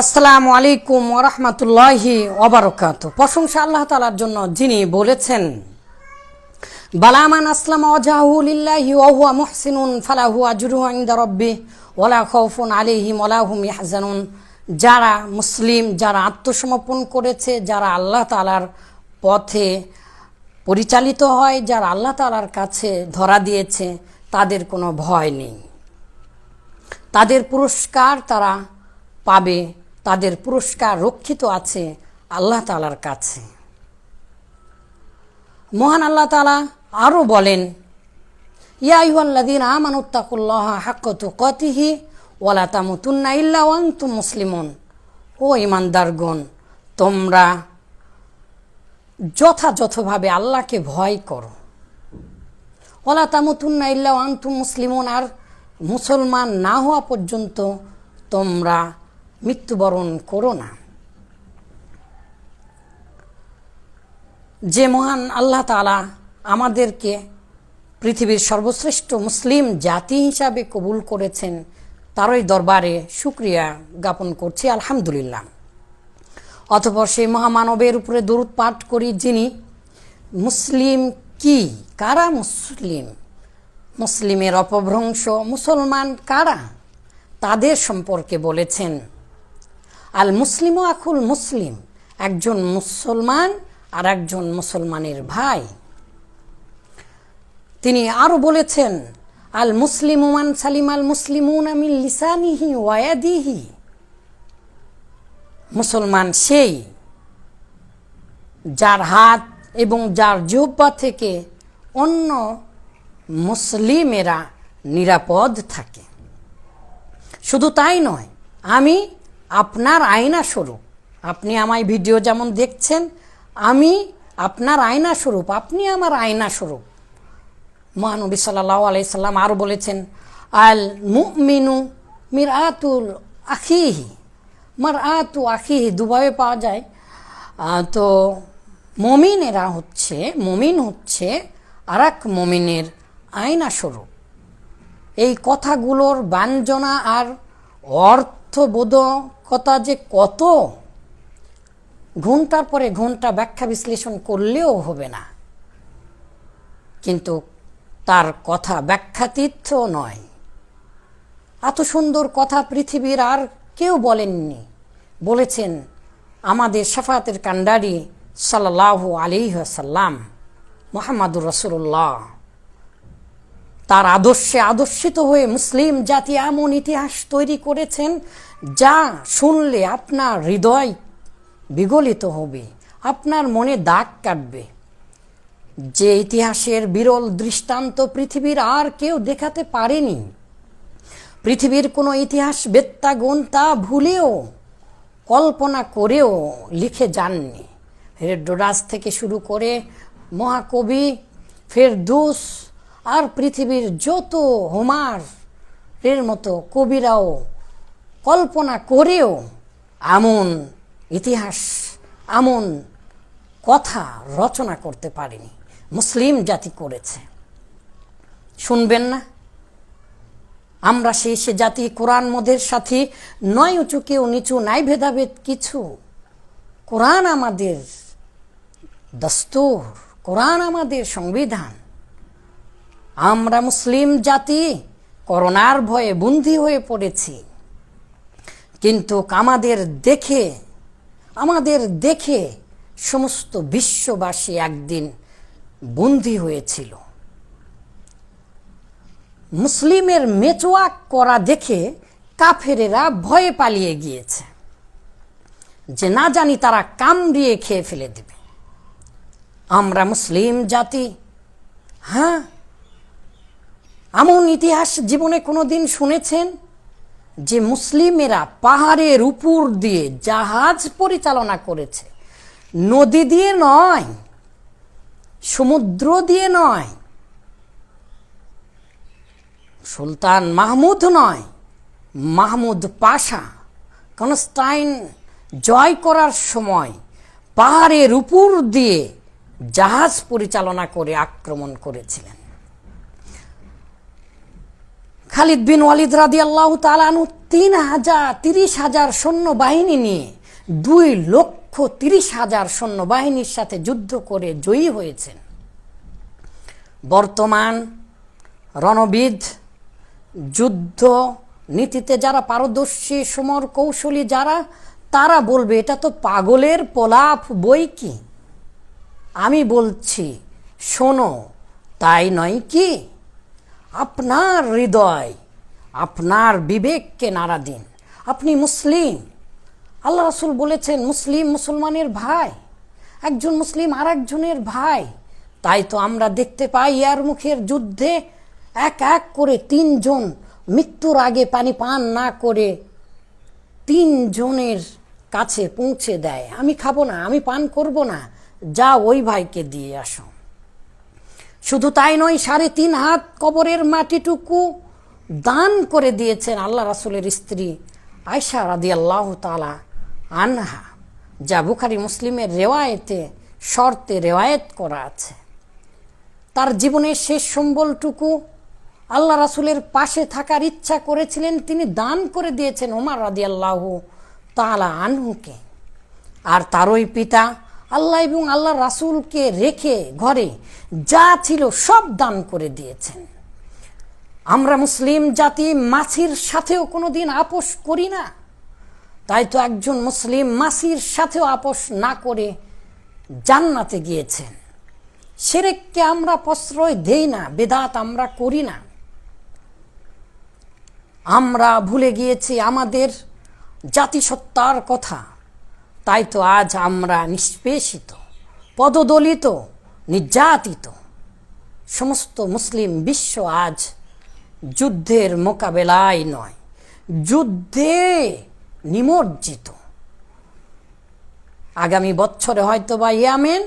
আসসালামু আলাইকুম ওরহমতুল্লাহি ওবরকাত প্রশংসা আল্লাহ তালার জন্য যিনি বলেছেন বালামান আসলাম ওজাহুলিল্লাহি ওহুয়া মুহসিনুন ফালাহু আজরুহু ইনদা রব্বি ওলা খৌফুন আলাইহিম ওলা হুম ইয়াহজানুন। যারা মুসলিম, যারা আত্মসমর্পণ করেছে, যারা আল্লাহ তালার পথে পরিচালিত হয়, যারা আল্লাহ তালার কাছে ধরা দিয়েছে, তাদের কোনো ভয় নেই। তাদের পুরস্কার তারা পাবে তাদের পুরস্কার রক্ষিত আছে আল্লাহ তালার কাছে। মহান আল্লাহ তালা আরও বলেন ইয়াইহাল্লাদিন আমানুত্তাকুল্লাহ হাক্কতু কতিহি ওয়ালা তামুতুন্না ইল্লা ওয়াংতুম মুসলিমন। ও ইমানদারগণ তোমরা যথাযথভাবে আল্লাহকে ভয় করো। ওলা তামুতুন্না ইল্লা আন্তুম মুসলিমন। আর মুসলমান না হওয়া পর্যন্ত তোমরা মৃত্যুবরণ করো না। যে মহান আল্লাহ তালা আমাদেরকে পৃথিবীর সর্বশ্রেষ্ঠ মুসলিম জাতি হিসাবে কবুল করেছেন, তারই দরবারে সুক্রিয়া জ্ঞাপন করছি, আলহামদুলিল্লাহ। অতপর সেই মহামানবের উপরে দরুদ পাঠ করি, যিনি মুসলিম কি? কারা মুসলিম? মুসলিমের অপভ্রংশ মুসলমান কারা? তাদের সম্পর্কে বলেছেন। আল মুসলিম আকুল মুসলিম, একজন মুসলমান আর একজন মুসলমানের ভাই। তিনি আরও বলেছেন, আল মুসলিমান সালিম আল মুসলিমুন আমিল লিসানিহি ওয়াদিহি মুসলমান সেই যার হাত এবং যার জোব্বা থেকে অন্য মুসলিমেরা নিরাপদ থাকে। শুধু তাই নয়, আমি আপনার আয়না স্বরূপ। আপনি আমায় ভিডিও যেমন দেখছেন, আমি আপনার আয়না স্বরূপ, আপনি আমার আয়না স্বরূপ। মহানবী সাল্লাহ আলাইসাল্লাম আরও বলেছেন, আল মুমিনু মির আতুল আখিহি। মার আতু আখিহি দুভাবে পাওয়া যায়। তো মমিনেরা হচ্ছে, মমিন হচ্ছে আর এক মমিনের আয়না স্বরূপ। এই কথাগুলোর ব্যঞ্জনা আর অর্থবোধকতা যে কত, ঘণ্টার পরে ঘণ্টা ব্যাখ্যা বিশ্লেষণ করলেও হবে না। কিন্তু তার কথা ব্যাখ্যাতীর্থ নয়। এত সুন্দর কথা পৃথিবীর আর কেউ বলেননি। বলেছেন আমাদের সাফাতের কান্ডারি সাল্লাহ আলী সাল্লাম মোহাম্মদুর রসুল্লাহ তার আদর্শে আদর্শিত হয়ে মুসলিম জাতি এমন ইতিহাস তৈরি করেছেন যা শুনলে আপনার হৃদয় বিগলিত হবে, আপনার মনে দাগ কাটবে। যে ইতিহাসের বিরল দৃষ্টান্ত পৃথিবীর আর কেউ দেখাতে পারেনি। পৃথিবীর কোনো ইতিহাস বেত্তাগুণ তা ভুলেও, কল্পনা করেও লিখে যাননি। হেরডোরাস থেকে শুরু করে মহাকবি ফেরদুস আর পৃথিবীর যত হোমার এর মতো কবিরাও কল্পনা করেও এমন ইতিহাস এমন কথা রচনা করতে পারেনি। মুসলিম জাতি করেছে। শুনবেন না? আমরা সেই সে জাতি কোরআন মদের সাথে নয় উঁচু কেউ নিচু নাই ভেদাভেদ কিছু। কোরআন আমাদের দস্তুর, কোরআন আমাদের সংবিধান। আমরা মুসলিম জাতি, করোনার ভয়ে বন্দি হয়ে পড়েছি। কিন্তু আমাদের দেখে আমাদের দেখে সমস্ত বিশ্ববাসী একদিন বন্দি হয়েছিল। মুসলিমের মেচোয়াক করা দেখে কাফেরেরা ভয়ে পালিয়ে গিয়েছে। যে না জানি তারা কামড়িয়ে খেয়ে ফেলে দেবে। আমরা মুসলিম জাতি হ্যাঁ? এমন ইতিহাস জীবনে কোনো দিন শুনেছেন যে মুসলিমেরা পাহাড়ের উপর দিয়ে জাহাজ পরিচালনা করেছে? নদী দিয়ে নয়, সমুদ্র দিয়ে নয়, সুলতান মাহমুদ নয়, মাহমুদ পাশা, কনস্টাইন জয় করার সময় পাহাড়ের উপর দিয়ে জাহাজ পরিচালনা করে আক্রমণ করেছিলেন। খালিদ বিন ওয়ালিদ রাদি আল্লাহ তালানু তিন হাজার তিরিশ হাজার সৈন্য বাহিনী নিয়ে দুই লক্ষ তিরিশ হাজার সৈন্য বাহিনীর সাথে যুদ্ধ করে জয়ী হয়েছেন। বর্তমান রণবিদ, যুদ্ধ নীতিতে যারা পারদর্শী, সমর কৌশলী যারা, তারা বলবে, এটা তো পাগলের পোলাপ বই কি? আমি বলছি, শোনো, তাই নয় কি? আপনার হৃদয়, আপনার বিবেককে নাড়া দিন। আপনি মুসলিম। আল্লাহ রাসুল বলেছেন, মুসলিম মুসলমানের ভাই, একজন মুসলিম আর একজনের ভাই। তাই তো আমরা দেখতে পাই ইয়ার মুখের যুদ্ধে এক এক করে তিনজন মৃত্যুর আগে পানি পান না করে তিনজনের কাছে পৌঁছে দেয়। আমি খাব না, আমি পান করব না। যা ওই ভাইকে দিয়ে আসো। শুধু তাই নয়, সাড়ে তিন হাত কবরের মাটিটুকু দান করে দিয়েছেন আল্লাহ রাসুলের স্ত্রী আয়সা রাদি আল্লাহ তালা আনহা, যা বুখারি মুসলিমের রেওয়ায়েতে শর্তে রেওয়ায়েত করা আছে। তার জীবনের শেষ সম্বলটুকু আল্লাহ রাসুলের পাশে থাকার ইচ্ছা করেছিলেন, তিনি দান করে দিয়েছেন ওমার রাদি আল্লাহ তালা আনহুকে। আর তারই পিতা আল্লাহ এবং আল্লাহ রাসুলকে রেখে ঘরে যা ছিল সব দান করে দিয়েছেন। আমরা মুসলিম জাতি মাছির সাথেও কোনো দিন আপোষ করি না। তাই তো একজন মুসলিম মাসির সাথেও আপোষ না করে জান্নাতে গিয়েছেন। সেরেককে আমরা প্রশ্রয় দেই না, বেদাত আমরা করি না। আমরা ভুলে গিয়েছি আমাদের জাতিসত্তার কথা। তাই তো আজ আমরা নিষ্পেষিত, পদদলিত, নির্যাতিত। সমস্ত মুসলিম বিশ্ব আজ যুদ্ধের মোকাবেলায় নয়, যুদ্ধে নিমজ্জিত। আগামী বছরে হয়তো বা ইয়ামেন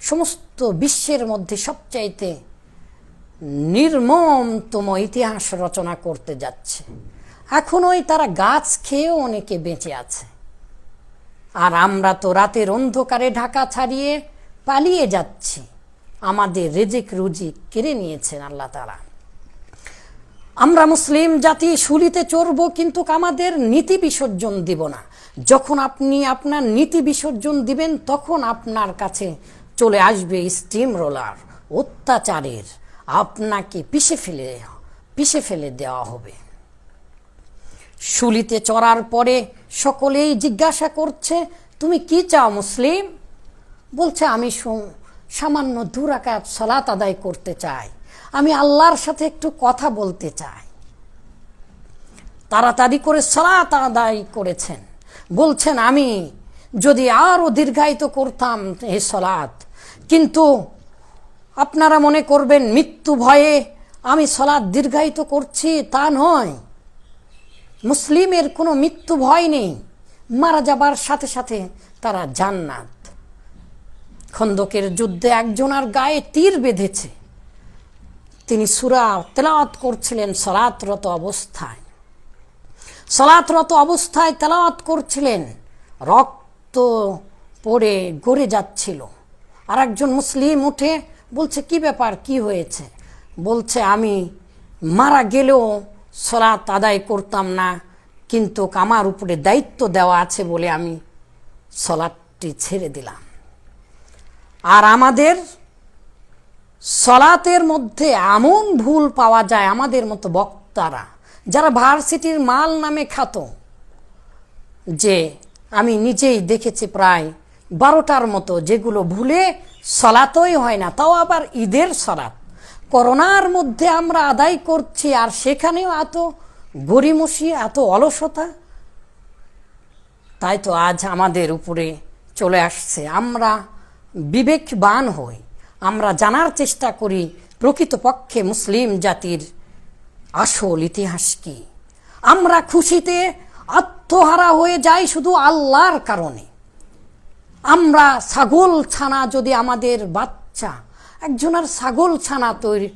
সমস্ত বিশ্বের মধ্যে সবচাইতে নির্মমতম ইতিহাস রচনা করতে যাচ্ছে। এখনোই তারা গাছ খেয়েও অনেকে বেঁচে আছে। আর আমরা তো রাতের অন্ধকারে ঢাকা ছাড়িয়ে পালিয়ে যাচ্ছি। আমাদের রেজেক রুজি কেড়ে নিয়েছেন আল্লাহ তারা আমরা মুসলিম জাতি শুলিতে চড়ব কিন্তু আমাদের নীতি বিসর্জন দিব না। যখন আপনি আপনার নীতি বিসর্জন দিবেন, তখন আপনার কাছে চলে আসবে স্টিম রোলার অত্যাচারের। আপনাকে পিষে ফেলে পিষে ফেলে দেওয়া হবে। শুলিতে চড়ার পরে সকলেই জিজ্ঞাসা করছে, তুমি কি চাও মুসলিম? বলছে, আমি সামান্য দুরাকাত সলাত আদায় করতে চাই। আমি আল্লাহর সাথে একটু কথা বলতে চাই। তাড়াতাড়ি করে সলাত আদায় করেছেন। বলছেন, আমি যদি আরও দীর্ঘায়িত করতাম এ সলাত, কিন্তু আপনারা মনে করবেন মৃত্যু ভয়ে আমি সলাদ দীর্ঘায়িত করছি, তা নয়। মুসলিমের কোনো মৃত্যু ভয় নেই। মারা যাবার সাথে সাথে তারা জান্নাত। খন্দকের যুদ্ধে একজনার গায়ে তীর বেঁধেছে। তিনি সুরা তেলাওয়াত করছিলেন সলাতরত অবস্থায়। সলাতরত অবস্থায় তেলাওয়াত করছিলেন। রক্ত পড়ে গড়ে যাচ্ছিল। আর একজন মুসলিম উঠে বলছে, কি ব্যাপার? কি হয়েছে? বলছে, আমি মারা গেলেও সলাত আদায় করতাম না, কিন্তু আমার উপরে দায়িত্ব দেওয়া আছে বলে আমি সলাটটি ছেড়ে দিলাম। আর আমাদের সলাতের মধ্যে এমন ভুল পাওয়া যায় আমাদের মতো বক্তারা, যারা ভার্সিটির মাল নামে খাত যে আমি নিজেই দেখেছি প্রায় বারোটার মতো যেগুলো ভুলে সলাতই হয় না, তাও আবার ঈদের সলাত করোনার মধ্যে আমরা আদায় করছি, আর সেখানেও এত গরিমসি এত অলসতা। তাই তো আজ আমাদের উপরে চলে আসছে। আমরা বিবেকবান হই। আমরা জানার চেষ্টা করি, প্রকৃতপক্ষে মুসলিম জাতির আসল ইতিহাস কি? আমরা খুশিতে আত্মহারা হয়ে যাই শুধু আল্লাহর কারণে। আমরা ছাগল ছানা যদি আমাদের বাচ্চা একজনের ছাগল ছানা তৈরি,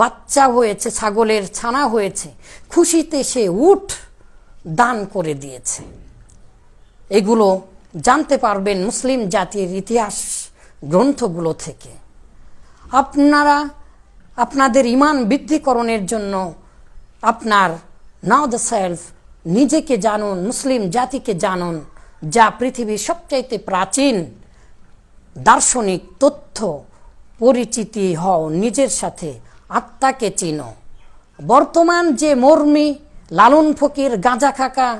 বাচ্চা হয়েছে, ছাগলের ছানা হয়েছে, খুশিতে সে উঠ দান করে দিয়েছে। এগুলো জানতে পারবেন মুসলিম জাতির ইতিহাস গ্রন্থগুলো থেকে। আপনারা, আপনাদের ইমান বৃদ্ধিকরণের জন্য আপনার নাও দ্য সেলফ নিজেকে জানুন, মুসলিম জাতিকে জানুন, যা পৃথিবীর সবচাইতে প্রাচীন দার্শনিক তথ্য পরিচিতি হও, নিজের সাথে আত্মাকে চিনো। বর্তমান যে মর্মী, লালন ফকির, গাঁজা খাকা,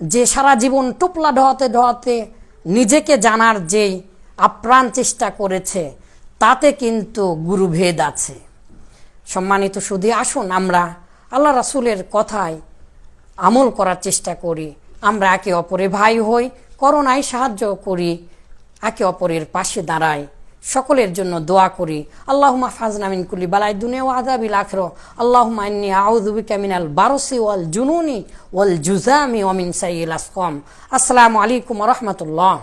যে সারা জীবন টুপলা ঢোয়াতে ঢোয়াতে নিজেকে জানার যে আপ্রাণ চেষ্টা করেছে, তাতে কিন্তু গুরুভেদ আছে। সম্মানিত শুধু আসুন আমরা আল্লাহ রাসুলের কথায় আমল করার চেষ্টা করি। আমরা একে অপরে ভাই হই, করোনায় সাহায্য করি, একে অপরের পাশে দাঁড়াই। সকলের জন্য দোয়া করি। আল্লাহ ফাজনা মিন কুল্লি বালাই দুনিয়া আদাবিল আখরো আল্লাহ ইন্নি আউযুবিকা মিনাল বারসি ওয়াল জুনুনি ওয়াল জুজামি ওয়া সাইল আসকম। আসসালামু আলাইকুম রাহমাতুল্লাহ।